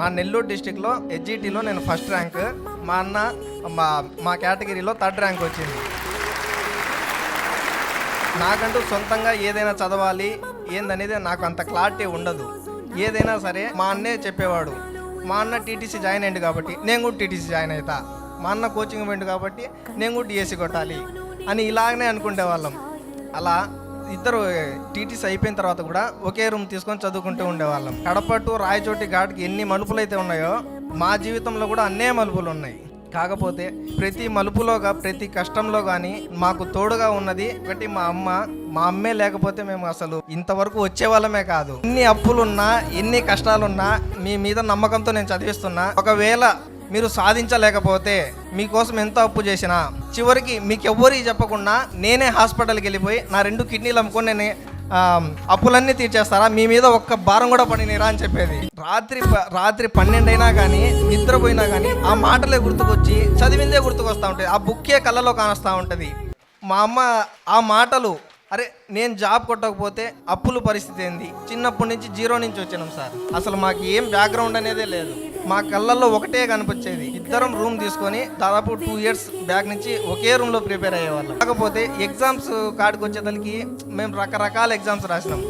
మా నెల్లూరు డిస్టిక్లో హెచ్జిటీలో నేను ఫస్ట్ ర్యాంక్ మా అన్న మా మా కేటగిరీలో థర్డ్ ర్యాంక్ వచ్చింది. నాకంటూ సొంతంగా ఏదైనా చదవాలి ఏందనేది నాకు అంత క్లారిటీ ఉండదు. ఏదైనా సరే మా అన్నే చెప్పేవాడు. మా అన్న టీటీసీ జాయిన్ అయ్యింది కాబట్టి నేను కూడా టీటీసీ జాయిన్ అవుతా మా అన్న కోచింగ్ పోయింది కాబట్టి నేను కూడా డిఎస్సి కొట్టాలి అని ఇలాగనే అనుకునే వాళ్ళం. అలా ఇద్దరు టీటీసీ అయిపోయిన తర్వాత కూడా ఒకే రూమ్ తీసుకొని చదువుకుంటూ ఉండేవాళ్ళం. కడపటు రాయచోటి ఘాట్కి ఎన్ని మలుపులు అయితే ఉన్నాయో మా జీవితంలో కూడా అన్నే మలుపులు ఉన్నాయి. కాకపోతే ప్రతి మలుపులోగా ప్రతి కష్టంలో కానీ మాకు తోడుగా ఉన్నది ఒకటి మా అమ్మ మా అమ్మే లేకపోతే మేము అసలు ఇంతవరకు వచ్చేవాళ్ళమే కాదు. ఎన్ని అప్పులున్నా ఎన్ని కష్టాలున్నా మీ మీద నమ్మకంతో నేను చదివిస్తున్నా. ఒకవేళ మీరు సాధించలేకపోతే మీకోసం ఎంత అప్పు చేసినా చివరికి మీకు ఎవ్వరికి చెప్పకుండా నేనే హాస్పిటల్కి వెళ్ళిపోయి నా రెండు కిడ్నీలు అమ్ముకొని నేను అప్పులన్నీ తీర్చేస్తారా? మీ మీద ఒక్క భారం కూడా పడినరా అని చెప్పేది. రాత్రి ప- రాత్రి పన్నెండు అయినా కానీ నిద్రపోయినా కానీ ఆ మాటలే గుర్తుకొచ్చి చదివిందే గుర్తుకొస్తూ ఉంటుంది. ఆ బుక్కే కళ్ళలో కానొస్తూ ఉంటుంది. మా అమ్మ ఆ మాటలు అరే నేను జాబ్ కొట్టకపోతే అప్పుల పరిస్థితి ఏంది? చిన్నప్పటి నుంచి జీరో నుంచి వచ్చినాం సార్. అసలు మాకు ఏం బ్యాక్గ్రౌండ్ అనేదే లేదు. మా కళ్ళల్లో ఒకటే కనిపించేది. ఇద్దరం రూమ్ తీసుకొని దాదాపు టూ ఇయర్స్ బ్యాక్ నుంచి ఒకే రూమ్లో ప్రిపేర్ అయ్యేవాళ్ళం. కాకపోతే ఎగ్జామ్స్ కాడికి వచ్చేదానికి మేము రకరకాల ఎగ్జామ్స్ రాసినాం.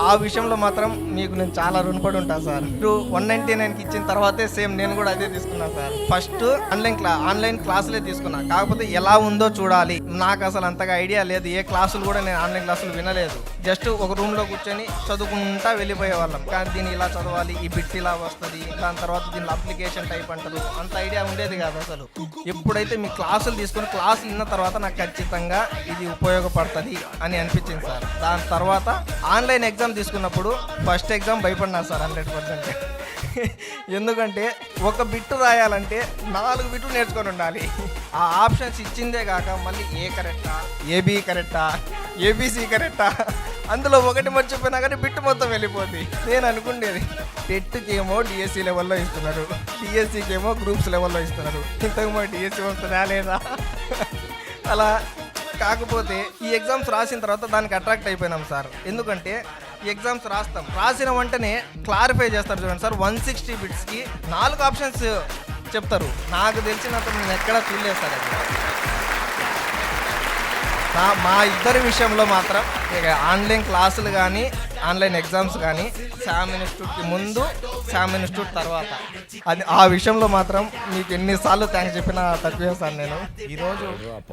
ఆ విషయంలో మాత్రం మీకు నేను చాలా రుణపడి ఉంటాను సార్. మీరు వన్ నైన్టీ నైన్కి ఇచ్చిన తర్వాతే సేమ్ నేను కూడా అదే తీసుకున్నాను సార్. ఫస్ట్ ఆన్లైన్ క్లా ఆన్లైన్ క్లాసులే తీసుకున్నా. కాకపోతే ఎలా ఉందో చూడాలి. నాకు అసలు అంతగా ఐడియా లేదు. ఏ క్లాసులు కూడా నేను ఆన్లైన్ క్లాసులు వినలేదు. జస్ట్ ఒక రూమ్లో కూర్చొని చదువుకుంటా వెళ్ళిపోయే వాళ్ళం కానీ దీన్ని ఇలా చదవాలి ఈ బిట్ ఇలా వస్తుంది దాని తర్వాత దీని అప్లికేషన్ టైప్ అంటారు. అంత ఐడియా ఉండేది కాదు అసలు. ఎప్పుడైతే మీ క్లాసులు తీసుకొని క్లాసులు విన్న తర్వాత నాకు ఖచ్చితంగా ఇది ఉపయోగపడుతుంది అని అనిపించింది సార్. దాని తర్వాత ఆన్లైన్ ఎగ్జామ్ ఎగ్జామ్ తీసుకున్నప్పుడు ఫస్ట్ ఎగ్జామ్ భయపడినా సార్ హండ్రెడ్ పర్సెంట్. ఎందుకంటే ఒక బిట్టు రాయాలంటే నాలుగు బిట్లు నేర్చుకొని ఉండాలి. ఆ ఆప్షన్స్ ఇచ్చిందే కాక మళ్ళీ ఏ కరెక్టా ఏబీ కరెక్టా ఏబీసీ కరెక్టా అందులో ఒకటి మర్చిపోయినా కానీ బిట్టు మొత్తం వెళ్ళిపోద్ది. నేను అనుకుండేది టెట్కేమో ఏమో డిఎస్సి లెవెల్లో ఇస్తున్నారు డిఎస్సికేమో గ్రూప్స్ లెవెల్లో ఇస్తున్నారు. ఇంతకు డిఎస్సి వస్తుందా లేదా అలా కాకపోతే ఈ ఎగ్జామ్స్ రాసిన తర్వాత దానికి అట్రాక్ట్ అయిపోయినాం సార్. ఎందుకంటే ఎగ్జామ్స్ రాస్తాం. రాసిన వెంటనే క్లారిఫై చేస్తారు చూడండి సార్ వన్ సిక్స్టీ బిట్స్కి నాలుగు ఆప్షన్స్ చెప్తారు. నాకు తెలిసినంత నేను ఎక్కడా చూడలేదు సార్ నా మా ఇద్దరి విషయంలో మాత్రం ఇక ఆన్లైన్ క్లాసులు కానీ ఆన్లైన్ ఎగ్జామ్స్ కానీ శామ్ ఇన్స్టిట్యూట్కి ముందు శామ్ ఇన్స్టిట్యూట్ తర్వాత. అది ఆ విషయంలో మాత్రం మీకు ఎన్నిసార్లు థ్యాంక్స్ చెప్పినా తక్కువే చేస్తాను నేను. ఈరోజు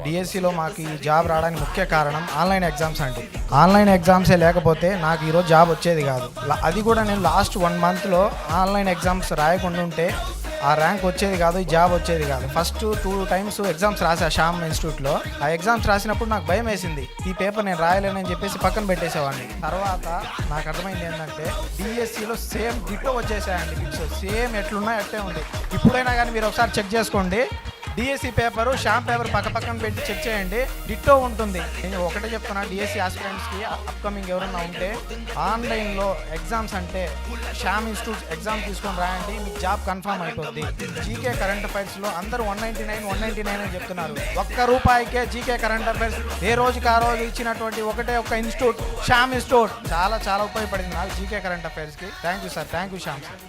డిఎస్సిలో మాకు ఈ జాబ్ రావడానికి ముఖ్య కారణం ఆన్లైన్ ఎగ్జామ్స్ అండి. ఆన్లైన్ ఎగ్జామ్సే లేకపోతే నాకు ఈరోజు జాబ్ వచ్చేది కాదు. అది కూడా నేను లాస్ట్ వన్ మంత్లో ఆన్లైన్ ఎగ్జామ్స్ రాయకుండా ఉంటే ఆ ర్యాంక్ వచ్చేది కాదు ఈ జాబ్ వచ్చేది కాదు. ఫస్ట్ టూ టైమ్స్ ఎగ్జామ్స్ రాసా శ్యామ్ ఇన్స్టిట్యూట్లో ఆ ఎగ్జామ్స్ రాసినప్పుడు నాకు భయం వేసింది. ఈ పేపర్ నేను రాయలేనని చెప్పేసి పక్కన పెట్టేసేవాడిని. తర్వాత నాకు అర్థమైంది ఏంటంటే డిఎస్సిలో సేమ్ డిట్టో వచ్చేసాయండి బిట్స్ సేమ్ ఎట్లున్నా అట్టే ఉంది. ఇప్పుడైనా కానీ మీరు ఒకసారి చెక్ చేసుకోండి. డిఎస్సి పేపరు షామ్ పేపర్ పక్క పక్కన పెట్టి చెక్ చేయండి. డిట్టో ఉంటుంది. నేను ఒకటే చెప్తున్నా డిఎస్సి ఆస్పిరెంట్స్కి అప్కమింగ్ ఎవరైనా ఉంటే ఆన్లైన్లో ఎగ్జామ్స్ అంటే షామ్ ఇన్స్టిట్యూట్ ఎగ్జామ్ తీసుకొని రాయండి. మీకు జాబ్ కన్ఫర్మ్ అయిపోద్ది. జీకే కరెంట్ అఫైర్స్లో అందరూ one ninety nine one ninety nine అని చెప్తున్నారు. ఒక్క రూపాయికే జీకే కరెంట్ అఫైర్స్ ఏ రోజుకి ఆ రోజు ఇచ్చినటువంటి ఒకటే ఒక ఇన్స్టిట్యూట్ షామ్ ఇన్స్టిట్యూట్ చాలా చాలా ఉపయోగపడింది నాకు GK current అఫైర్స్కి thank you sir thank you Shyam sir